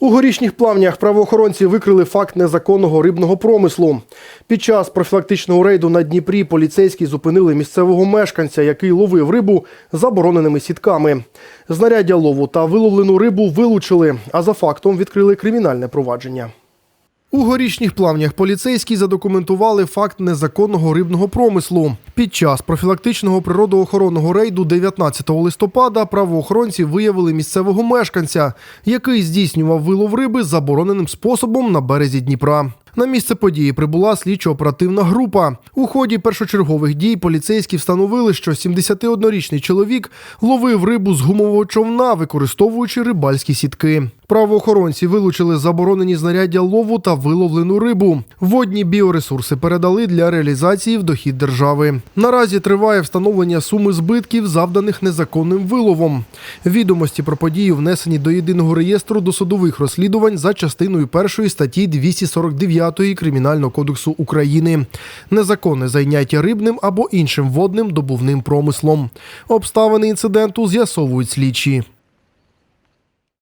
У горішніх плавнях правоохоронці викрили факт незаконного рибного промислу. Під час профілактичного рейду на Дніпрі поліцейські зупинили місцевого мешканця, який ловив рибу забороненими сітками. Знаряддя лову та виловлену рибу вилучили, а за фактом відкрили кримінальне провадження. У горішніх плавнях поліцейські задокументували факт незаконного рибного промислу. Під час профілактичного природоохоронного рейду 19 листопада правоохоронці виявили місцевого мешканця, який здійснював вилов риби забороненим способом на березі Дніпра. На місце події прибула слідчо-оперативна група. У ході першочергових дій поліцейські встановили, що 71-річний чоловік ловив рибу з гумового човна, використовуючи рибальські сітки. Правоохоронці вилучили заборонені знаряддя лову та виловлену рибу. Водні біоресурси передали для реалізації в дохід держави. Наразі триває встановлення суми збитків, завданих незаконним виловом. Відомості про подію внесені до єдиного реєстру досудових розслідувань за частиною першої статті 249 Кримінального кодексу України. Незаконне зайняття рибним або іншим водним добувним промислом. Обставини інциденту з'ясовують слідчі.